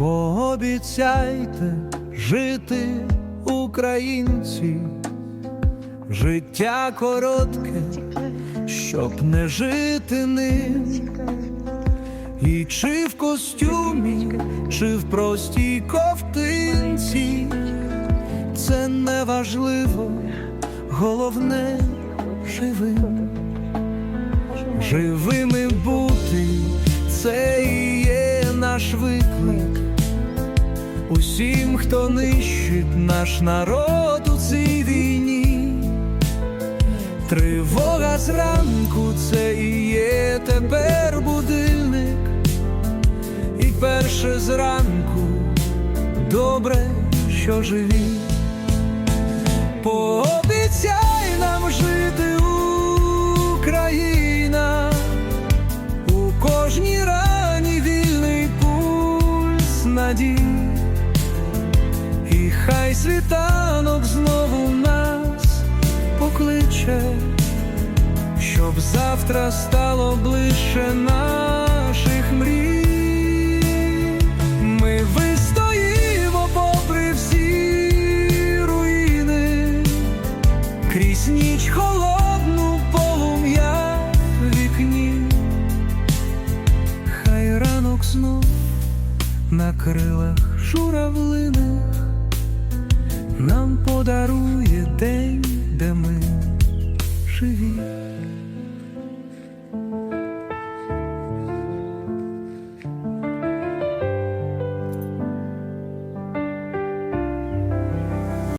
Пообіцяйте жити українці, життя коротке, щоб не жити ним. І чи в костюмі, чи в простій ковтинці, це не важливо, головне живим. Живими бути, це і є наш виклик. Усім, хто нищить наш народ у цій війні. Тривога зранку це і є тепер будильник. І перше зранку добре, що живі. Пообіцяй нам жити Україна, у кожній рані вільний пульс надій, світанок знову нас покличе, щоб завтра стало ближче наших мрій. Ми вистоїмо попри всі руїни, крізь ніч холодну полум'я вікні. Хай ранок знов на крилах журавлиних нам подарує день, де ми живі.